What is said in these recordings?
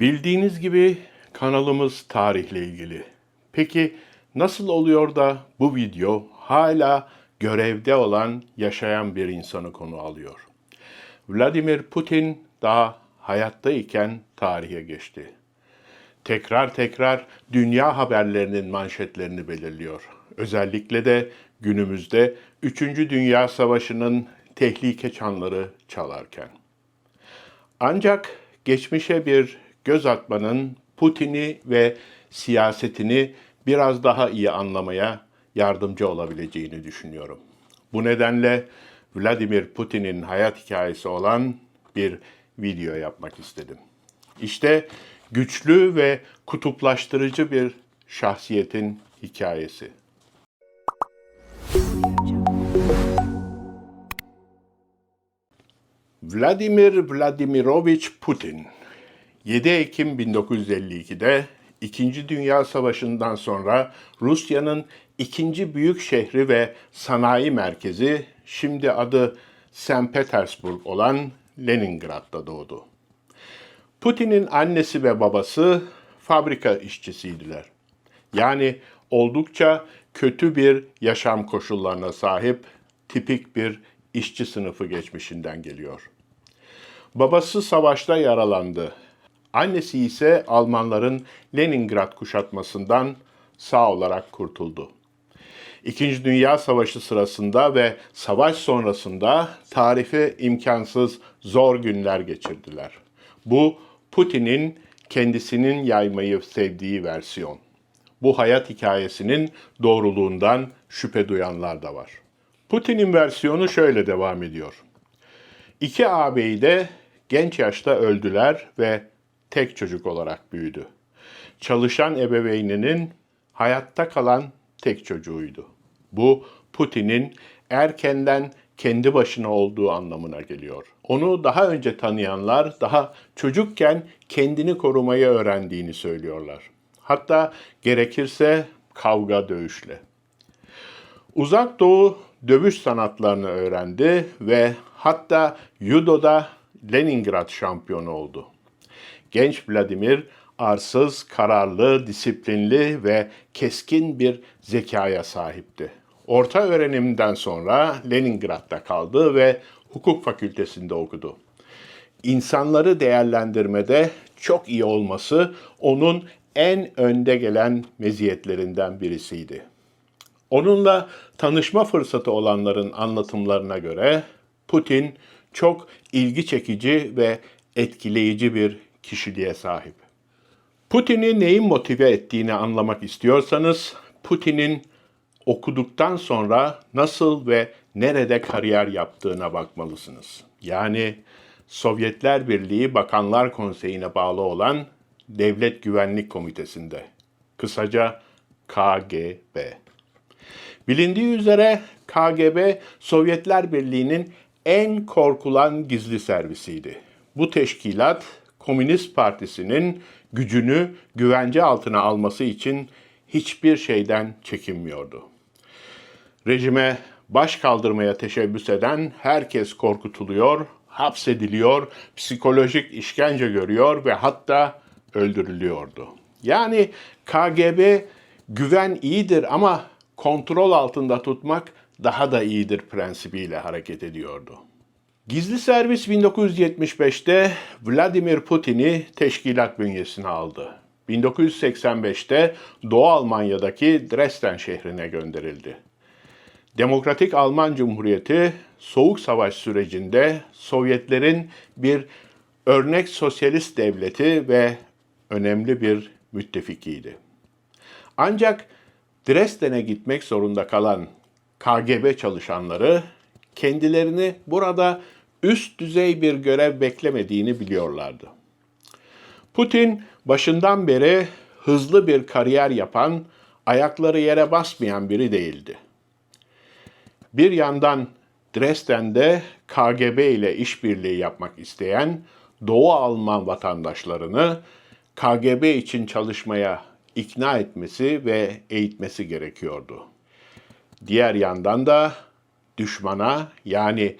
Bildiğiniz gibi kanalımız tarihle ilgili. Peki nasıl oluyor da bu video hala görevde olan yaşayan bir insanı konu alıyor? Vladimir Putin daha hayattayken tarihe geçti. Tekrar tekrar dünya haberlerinin manşetlerini belirliyor. Özellikle de günümüzde 3. Dünya Savaşı'nın tehlike çanları çalarken. Ancak geçmişe bir göz atmanın Putin'i ve siyasetini biraz daha iyi anlamaya yardımcı olabileceğini düşünüyorum. Bu nedenle Vladimir Putin'in hayat hikayesi olan bir video yapmak istedim. İşte güçlü ve kutuplaştırıcı bir şahsiyetin hikayesi. Vladimir Vladimirovich Putin 7 Ekim 1952'de İkinci Dünya Savaşı'ndan sonra Rusya'nın ikinci büyük şehri ve sanayi merkezi şimdi adı St. Petersburg olan Leningrad'da doğdu. Putin'in annesi ve babası fabrika işçisiydiler. Yani oldukça kötü bir yaşam koşullarına sahip tipik bir işçi sınıfı geçmişinden geliyor. Babası savaşta yaralandı. Annesi ise Almanların Leningrad kuşatmasından sağ olarak kurtuldu. İkinci Dünya Savaşı sırasında ve savaş sonrasında tarifi imkansız zor günler geçirdiler. Bu Putin'in kendisinin yaymayı sevdiği versiyon. Bu hayat hikayesinin doğruluğundan şüphe duyanlar da var. Putin'in versiyonu şöyle devam ediyor. İki ağabeyi de genç yaşta öldüler ve tek çocuk olarak büyüdü. Çalışan ebeveyninin hayatta kalan tek çocuğuydu. Bu Putin'in erkenden kendi başına olduğu anlamına geliyor. Onu daha önce tanıyanlar daha çocukken kendini korumayı öğrendiğini söylüyorlar. Hatta gerekirse kavga dövüşle. Uzak Doğu dövüş sanatlarını öğrendi ve hatta judoda Leningrad şampiyonu oldu. Genç Vladimir arsız, kararlı, disiplinli ve keskin bir zekaya sahipti. Orta öğrenimden sonra Leningrad'da kaldı ve hukuk fakültesinde okudu. İnsanları değerlendirmede çok iyi olması onun en önde gelen meziyetlerinden birisiydi. Onunla tanışma fırsatı olanların anlatımlarına göre Putin çok ilgi çekici ve etkileyici bir kişiliğe sahip. Putin'i neyin motive ettiğini anlamak istiyorsanız Putin'in okuduktan sonra nasıl ve nerede kariyer yaptığına bakmalısınız. Yani Sovyetler Birliği Bakanlar Konseyi'ne bağlı olan Devlet Güvenlik Komitesi'nde. Kısaca KGB. Bilindiği üzere KGB Sovyetler Birliği'nin en korkulan gizli servisiydi. Bu teşkilat Komünist Partisi'nin gücünü güvence altına alması için hiçbir şeyden çekinmiyordu. Rejime baş kaldırmaya teşebbüs eden herkes korkutuluyor, hapsediliyor, psikolojik işkence görüyor ve hatta öldürülüyordu. Yani KGB güven iyidir ama kontrol altında tutmak daha da iyidir prensibiyle hareket ediyordu. Gizli servis 1975'te Vladimir Putin'i teşkilat bünyesine aldı. 1985'te Doğu Almanya'daki Dresden şehrine gönderildi. Demokratik Alman Cumhuriyeti Soğuk Savaş sürecinde Sovyetlerin bir örnek sosyalist devleti ve önemli bir müttefikiydi. Ancak Dresden'e gitmek zorunda kalan KGB çalışanları kendilerini burada üst düzey bir görev beklemediğini biliyorlardı. Putin başından beri hızlı bir kariyer yapan, ayakları yere basmayan biri değildi. Bir yandan Dresden'de KGB ile işbirliği yapmak isteyen Doğu Alman vatandaşlarını KGB için çalışmaya ikna etmesi ve eğitmesi gerekiyordu. Diğer yandan da düşmana yani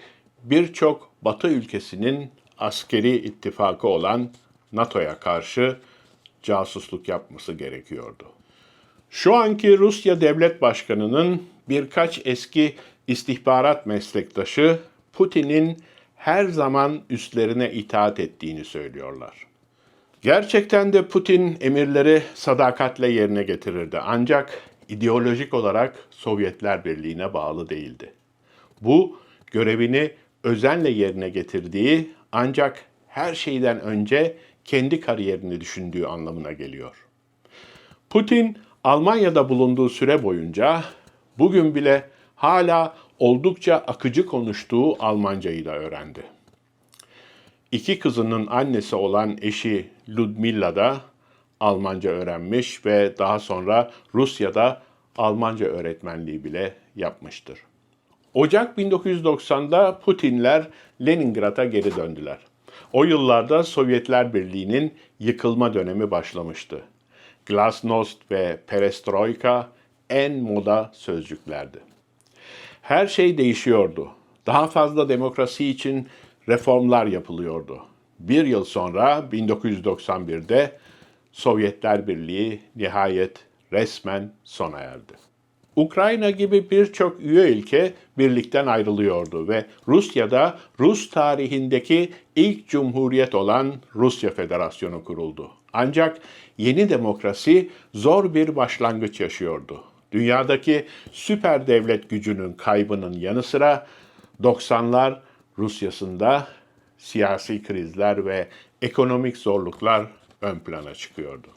birçok Batı ülkesinin askeri ittifakı olan NATO'ya karşı casusluk yapması gerekiyordu. Şu anki Rusya Devlet Başkanı'nın birkaç eski istihbarat meslektaşı Putin'in her zaman üstlerine itaat ettiğini söylüyorlar. Gerçekten de Putin emirleri sadakatle yerine getirirdi ancak ideolojik olarak Sovyetler Birliği'ne bağlı değildi. Bu görevini özenle yerine getirdiği ancak her şeyden önce kendi kariyerini düşündüğü anlamına geliyor. Putin Almanya'da bulunduğu süre boyunca bugün bile hala oldukça akıcı konuştuğu Almancayı da öğrendi. İki kızının annesi olan eşi Ludmilla da Almanca öğrenmiş ve daha sonra Rusya'da Almanca öğretmenliği bile yapmıştır. Ocak 1990'da Putinler Leningrad'a geri döndüler. O yıllarda Sovyetler Birliği'nin yıkılma dönemi başlamıştı. Glasnost ve Perestroika en moda sözcüklerdi. Her şey değişiyordu. Daha fazla demokrasi için reformlar yapılıyordu. Bir yıl sonra 1991'de Sovyetler Birliği nihayet resmen sona erdi. Ukrayna gibi birçok üye ülke birlikten ayrılıyordu ve Rusya'da Rus tarihindeki ilk cumhuriyet olan Rusya Federasyonu kuruldu. Ancak yeni demokrasi zor bir başlangıç yaşıyordu. Dünyadaki süper devlet gücünün kaybının yanı sıra 90'lar Rusya'sında siyasi krizler ve ekonomik zorluklar ön plana çıkıyordu.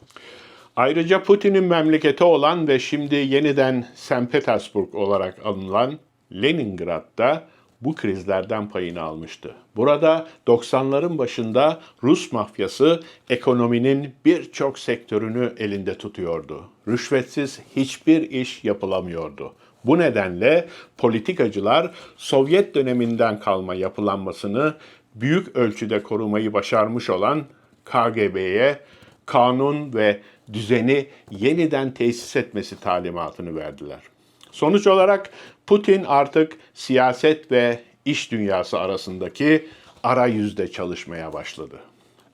Ayrıca Putin'in memleketi olan ve şimdi yeniden St. Petersburg olarak anılan Leningrad'da bu krizlerden payını almıştı. Burada 90'ların başında Rus mafyası ekonominin birçok sektörünü elinde tutuyordu. Rüşvetsiz hiçbir iş yapılamıyordu. Bu nedenle politikacılar Sovyet döneminden kalma yapılanmasını büyük ölçüde korumayı başarmış olan KGB'ye kanun ve düzeni yeniden tesis etmesi talimatını verdiler. Sonuç olarak Putin artık siyaset ve iş dünyası arasındaki ara yüzde çalışmaya başladı.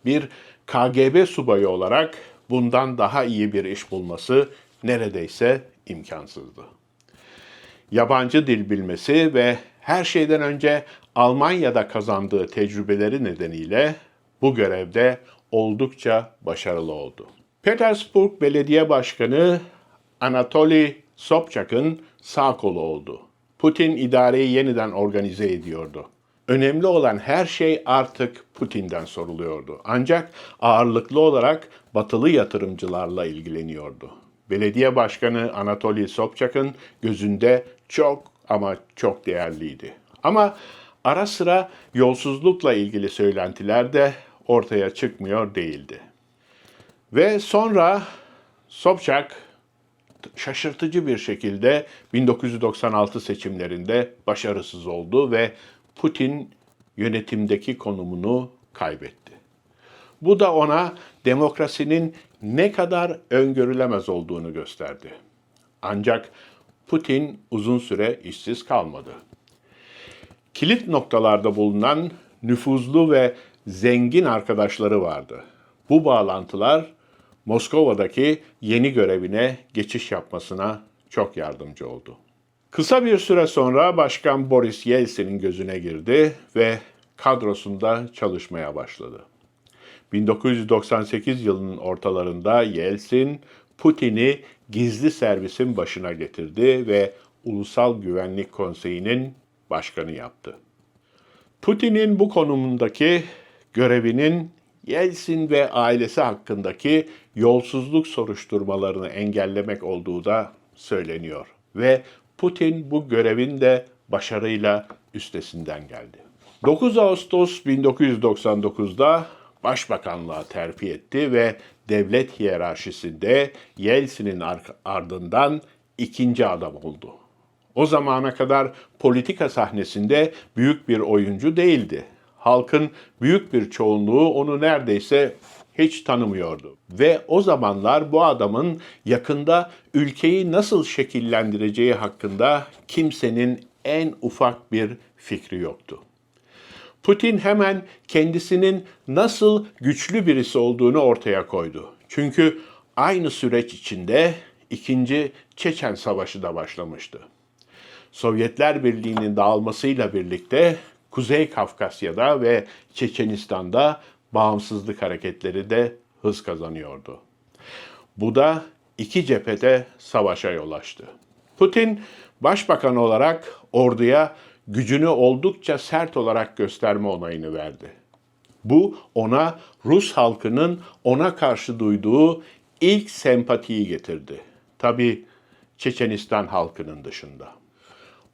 Bir KGB subayı olarak bundan daha iyi bir iş bulması neredeyse imkansızdı. Yabancı dil bilmesi ve her şeyden önce Almanya'da kazandığı tecrübeleri nedeniyle bu görevde oldukça başarılı oldu. Petersburg Belediye Başkanı Anatoly Sobchak'ın sağ kolu oldu. Putin idareyi yeniden organize ediyordu. Önemli olan her şey artık Putin'den soruluyordu. Ancak ağırlıklı olarak batılı yatırımcılarla ilgileniyordu. Belediye Başkanı Anatoly Sobchak'ın gözünde çok ama çok değerliydi. Ama ara sıra yolsuzlukla ilgili söylentiler de ortaya çıkmıyor değildi. Ve sonra Sobchak şaşırtıcı bir şekilde 1996 seçimlerinde başarısız oldu ve Putin yönetimdeki konumunu kaybetti. Bu da ona demokrasinin ne kadar öngörülemez olduğunu gösterdi. Ancak Putin uzun süre işsiz kalmadı. Kilit noktalarda bulunan nüfuzlu ve zengin arkadaşları vardı. Bu bağlantılar Moskova'daki yeni görevine geçiş yapmasına çok yardımcı oldu. Kısa bir süre sonra Başkan Boris Yeltsin'in gözüne girdi ve kadrosunda çalışmaya başladı. 1998 yılının ortalarında Yeltsin, Putin'i gizli servisin başına getirdi ve Ulusal Güvenlik Konseyi'nin başkanı yaptı. Putin'in bu konumundaki görevinin Yeltsin ve ailesi hakkındaki yolsuzluk soruşturmalarını engellemek olduğu da söyleniyor. Ve Putin bu görevin de başarıyla üstesinden geldi. 9 Ağustos 1999'da başbakanlığa terfi etti ve devlet hiyerarşisinde Yeltsin'in ardından ikinci adam oldu. O zamana kadar politika sahnesinde büyük bir oyuncu değildi. Halkın büyük bir çoğunluğu onu neredeyse hiç tanımıyordu. Ve o zamanlar bu adamın yakında ülkeyi nasıl şekillendireceği hakkında kimsenin en ufak bir fikri yoktu. Putin hemen kendisinin nasıl güçlü birisi olduğunu ortaya koydu. Çünkü aynı süreç içinde ikinci Çeçen Savaşı da başlamıştı. Sovyetler Birliği'nin dağılmasıyla birlikte Kuzey Kafkasya'da ve Çeçenistan'da bağımsızlık hareketleri de hız kazanıyordu. Bu da iki cephede savaşa yol açtı. Putin başbakan olarak orduya gücünü oldukça sert olarak gösterme onayını verdi. Bu ona Rus halkının ona karşı duyduğu ilk sempatiyi getirdi. Tabi Çeçenistan halkının dışında.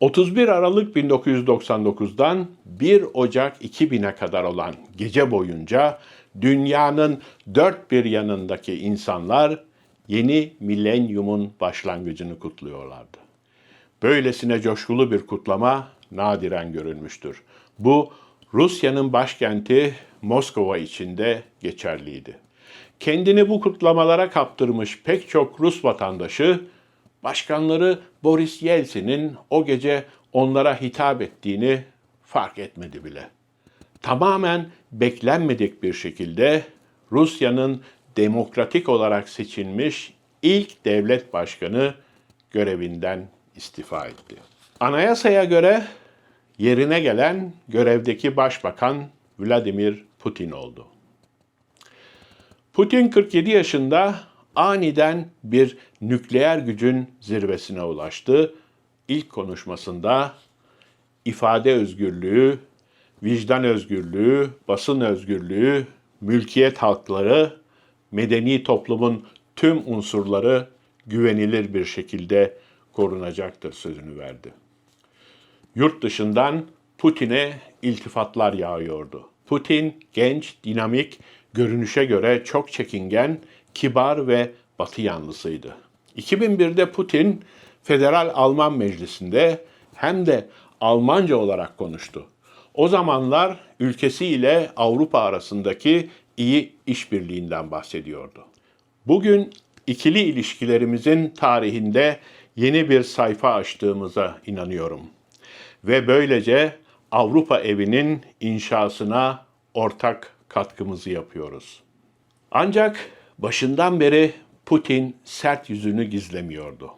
31 Aralık 1999'dan 1 Ocak 2000'e kadar olan gece boyunca dünyanın dört bir yanındaki insanlar yeni milenyumun başlangıcını kutluyorlardı. Böylesine coşkulu bir kutlama nadiren görülmüştür. Bu Rusya'nın başkenti Moskova içinde geçerliydi. Kendini bu kutlamalara kaptırmış pek çok Rus vatandaşı başkanları Boris Yeltsin'in o gece onlara hitap ettiğini fark etmedi bile. Tamamen beklenmedik bir şekilde Rusya'nın demokratik olarak seçilmiş ilk devlet başkanı görevinden istifa etti. Anayasaya göre yerine gelen görevdeki başbakan Vladimir Putin oldu. Putin 47 yaşında aniden bir nükleer gücün zirvesine ulaştı. İlk konuşmasında ifade özgürlüğü, vicdan özgürlüğü, basın özgürlüğü, mülkiyet hakları, medeni toplumun tüm unsurları güvenilir bir şekilde korunacaktır sözünü verdi. Yurt dışından Putin'e iltifatlar yağıyordu. Putin genç, dinamik, görünüşe göre çok çekingen, kibar ve batı yanlısıydı. 2001'de Putin Federal Alman Meclisi'nde hem de Almanca olarak konuştu. O zamanlar ülkesi ile Avrupa arasındaki iyi işbirliğinden bahsediyordu. Bugün ikili ilişkilerimizin tarihinde yeni bir sayfa açtığımıza inanıyorum. Ve böylece Avrupa evinin inşasına ortak katkımızı yapıyoruz. Ancak başından beri Putin sert yüzünü gizlemiyordu.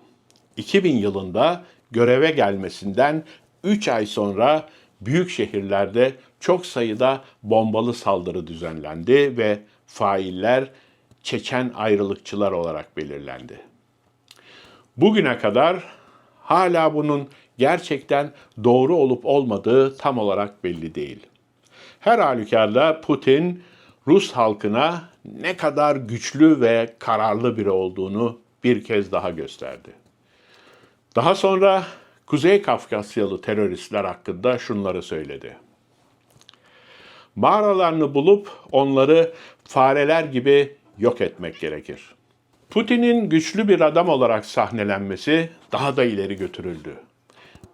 2000 yılında göreve gelmesinden 3 ay sonra büyük şehirlerde çok sayıda bombalı saldırı düzenlendi ve failler Çeçen ayrılıkçılar olarak belirlendi. Bugüne kadar hala bunun gerçekten doğru olup olmadığı tam olarak belli değil. Her halükarda Putin Rus halkına ne kadar güçlü ve kararlı biri olduğunu bir kez daha gösterdi. Daha sonra Kuzey Kafkasyalı teröristler hakkında şunları söyledi. Mağaralarını bulup onları fareler gibi yok etmek gerekir. Putin'in güçlü bir adam olarak sahnelenmesi daha da ileri götürüldü.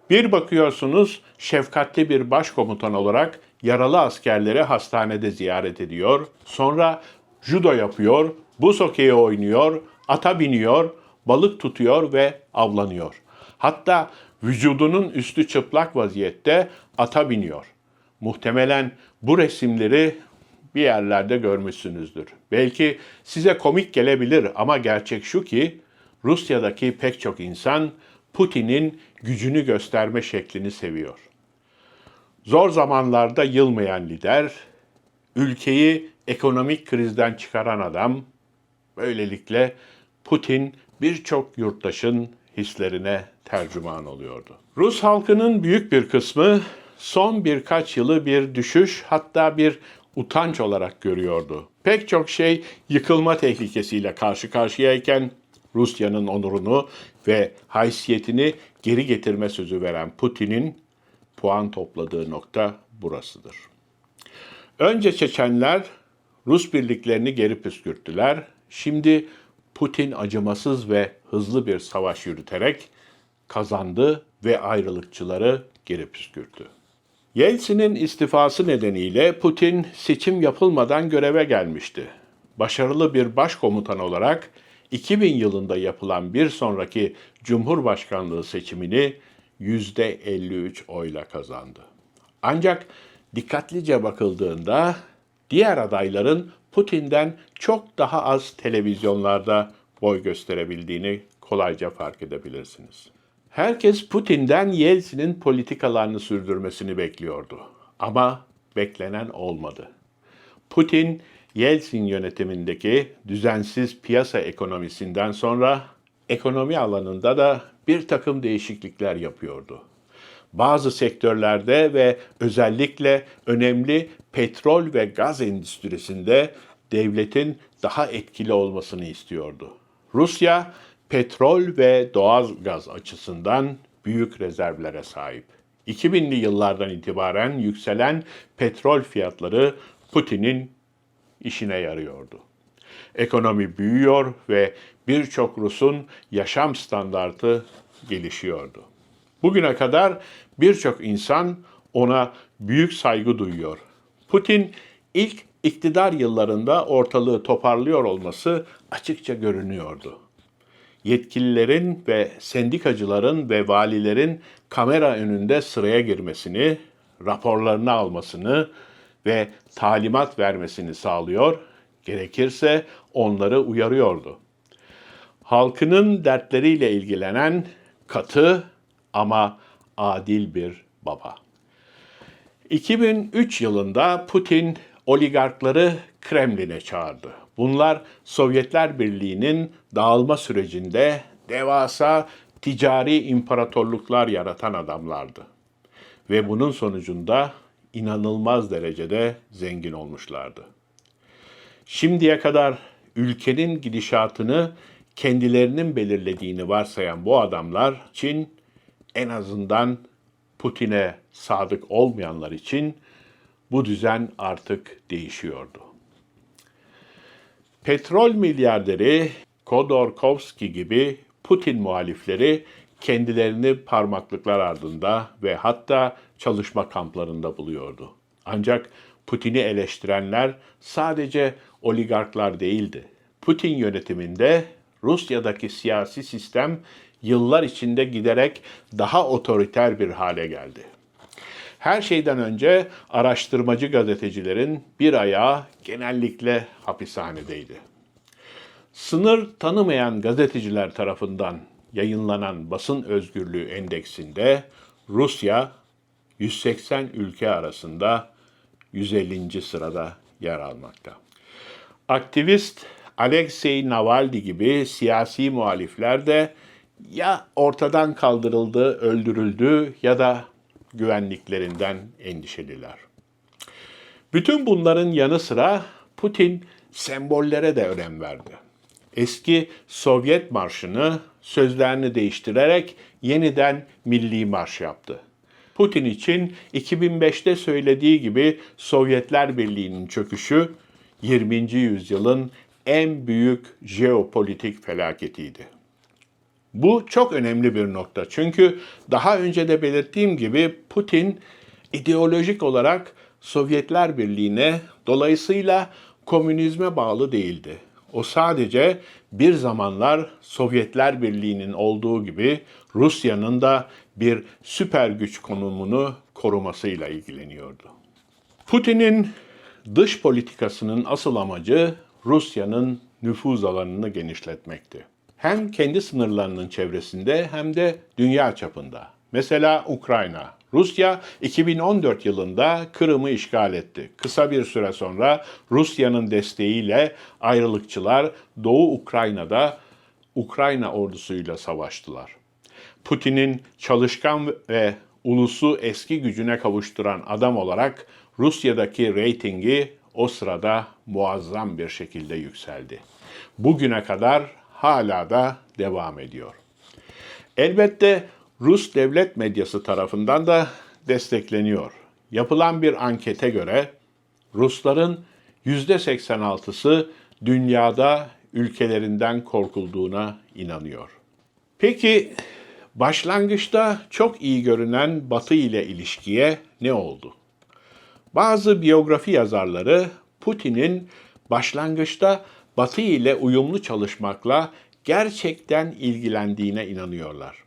Bir bakıyorsunuz şefkatli bir başkomutan olarak yaralı askerleri hastanede ziyaret ediyor. Sonra judo yapıyor, buz hokeyi oynuyor, ata biniyor, balık tutuyor ve avlanıyor. Hatta vücudunun üstü çıplak vaziyette ata biniyor. Muhtemelen bu resimleri bir yerlerde görmüşsünüzdür. Belki size komik gelebilir ama gerçek şu ki Rusya'daki pek çok insan Putin'in gücünü gösterme şeklini seviyor. Zor zamanlarda yılmayan lider, ülkeyi ekonomik krizden çıkaran adam, böylelikle Putin birçok yurttaşın hislerine tercüman oluyordu. Rus halkının büyük bir kısmı son birkaç yılı bir düşüş hatta bir utanç olarak görüyordu. Pek çok şey yıkılma tehlikesiyle karşı karşıyayken Rusya'nın onurunu ve haysiyetini geri getirme sözü veren Putin'in puan topladığı nokta burasıdır. Önce Çeçenler Rus birliklerini geri püskürttüler. Şimdi Putin acımasız ve hızlı bir savaş yürüterek kazandı ve ayrılıkçıları geri püskürttü. Yeltsin'in istifası nedeniyle Putin seçim yapılmadan göreve gelmişti. Başarılı bir başkomutan olarak 2000 yılında yapılan bir sonraki Cumhurbaşkanlığı seçimini %53 oyla kazandı. Ancak dikkatlice bakıldığında diğer adayların Putin'den çok daha az televizyonlarda boy gösterebildiğini kolayca fark edebilirsiniz. Herkes Putin'den Yeltsin'in politikalarını sürdürmesini bekliyordu. Ama beklenen olmadı. Putin, Yeltsin yönetimindeki düzensiz piyasa ekonomisinden sonra ekonomi alanında da bir takım değişiklikler yapıyordu. Bazı sektörlerde ve özellikle önemli petrol ve gaz endüstrisinde devletin daha etkili olmasını istiyordu. Rusya petrol ve doğal gaz açısından büyük rezervlere sahip. 2000'li yıllardan itibaren yükselen petrol fiyatları Putin'in işine yarıyordu. Ekonomi büyüyor ve birçok Rus'un yaşam standartı gelişiyordu. Bugüne kadar birçok insan ona büyük saygı duyuyor. Putin ilk iktidar yıllarında ortalığı toparlıyor olması açıkça görünüyordu. Yetkililerin ve sendikacıların ve valilerin kamera önünde sıraya girmesini, raporlarını almasını ve talimat vermesini sağlıyor, gerekirse onları uyarıyordu. Halkının dertleriyle ilgilenen katı ama adil bir baba. 2003 yılında Putin oligarkları Kremlin'e çağırdı. Bunlar Sovyetler Birliği'nin dağılma sürecinde devasa ticari imparatorluklar yaratan adamlardı. Ve bunun sonucunda inanılmaz derecede zengin olmuşlardı. Şimdiye kadar ülkenin gidişatını kendilerinin belirlediğini varsayan bu adamlar için en azından Putin'e sadık olmayanlar için bu düzen artık değişiyordu. Petrol milyarderi Khodorkovsky gibi Putin muhalifleri kendilerini parmaklıklar ardında ve hatta çalışma kamplarında buluyordu. Ancak Putin'i eleştirenler sadece oligarklar değildi. Putin yönetiminde Rusya'daki siyasi sistem yıllar içinde giderek daha otoriter bir hale geldi. Her şeyden önce araştırmacı gazetecilerin bir ayağı genellikle hapishanedeydi. Sınır tanımayan gazeteciler tarafından yayınlanan basın özgürlüğü endeksinde Rusya 180 ülke arasında 150. sırada yer almakta. Aktivist Alexei Navalny gibi siyasi muhalifler de ya ortadan kaldırıldı, öldürüldü ya da güvenliklerinden endişeliler. Bütün bunların yanı sıra Putin sembollere de önem verdi. Eski Sovyet marşını sözlerini değiştirerek yeniden milli marş yaptı. Putin için 2005'te söylediği gibi Sovyetler Birliği'nin çöküşü 20. yüzyılın en büyük jeopolitik felaketiydi. Bu çok önemli bir nokta. Çünkü daha önce de belirttiğim gibi Putin ideolojik olarak Sovyetler Birliği'ne dolayısıyla komünizme bağlı değildi. O sadece bir zamanlar Sovyetler Birliği'nin olduğu gibi Rusya'nın da bir süper güç konumunu korumasıyla ilgileniyordu. Putin'in dış politikasının asıl amacı Rusya'nın nüfuz alanını genişletmekti. Hem kendi sınırlarının çevresinde hem de dünya çapında. Mesela Ukrayna. Rusya 2014 yılında Kırım'ı işgal etti. Kısa bir süre sonra Rusya'nın desteğiyle ayrılıkçılar Doğu Ukrayna'da Ukrayna ordusuyla savaştılar. Putin'in çalışkan ve ulusu eski gücüne kavuşturan adam olarak Rusya'daki reytingi o sırada muazzam bir şekilde yükseldi. Bugüne kadar hala da devam ediyor. Elbette Rus devlet medyası tarafından da destekleniyor. Yapılan bir ankete göre Rusların %86'sı dünyada ülkelerinden korkulduğuna inanıyor. Peki başlangıçta çok iyi görünen Batı ile ilişkiye ne oldu? Bazı biyografi yazarları Putin'in başlangıçta Batı ile uyumlu çalışmakla gerçekten ilgilendiğine inanıyorlar.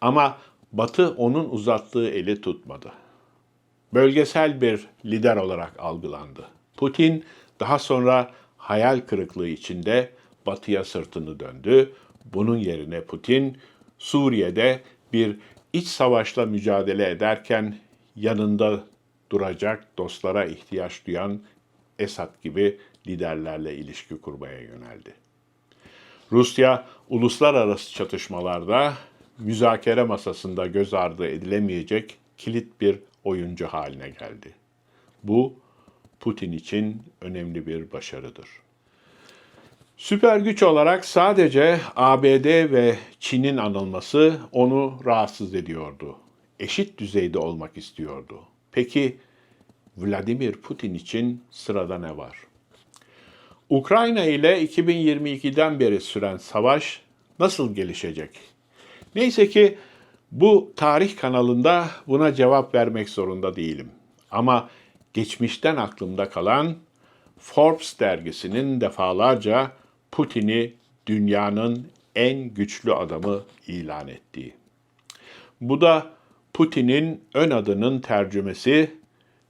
Ama Batı onun uzattığı eli tutmadı. bölgesel bir lider olarak algılandı. Putin daha sonra hayal kırıklığı içinde batıya sırtını döndü. Bunun yerine Putin Suriye'de bir iç savaşla mücadele ederken yanında duracak dostlara ihtiyaç duyan Esad gibi liderlerle ilişki kurmaya yöneldi. Rusya uluslararası çatışmalarda müzakere masasında göz ardı edilemeyecek kilit bir oyuncu haline geldi. Bu Putin için önemli bir başarıdır. Süper güç olarak sadece ABD ve Çin'in anılması onu rahatsız ediyordu. Eşit düzeyde olmak istiyordu. Peki Vladimir Putin için sırada ne var? Ukrayna ile 2022'den beri süren savaş nasıl gelişecek? Neyse ki bu tarih kanalında buna cevap vermek zorunda değilim. Ama geçmişten aklımda kalan Forbes dergisinin defalarca Putin'i dünyanın en güçlü adamı ilan ettiği. Bu da Putin'in ön adının tercümesi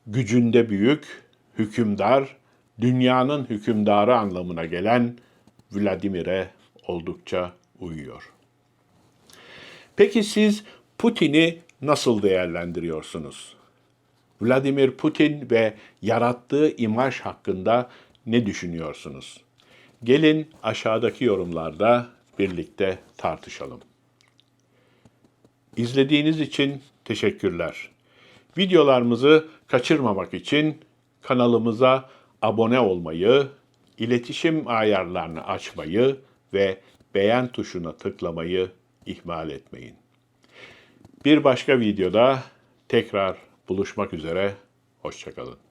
gücünde büyük, hükümdar, dünyanın hükümdarı anlamına gelen Vladimir'e oldukça uyuyor. Peki siz Putin'i nasıl değerlendiriyorsunuz? Vladimir Putin ve yarattığı imaj hakkında ne düşünüyorsunuz? Gelin aşağıdaki yorumlarda birlikte tartışalım. İzlediğiniz için teşekkürler. Videolarımızı kaçırmamak için kanalımıza abone olmayı, iletişim ayarlarını açmayı ve beğen tuşuna tıklamayı ihmal etmeyin. Bir başka videoda tekrar buluşmak üzere, hoşçakalın.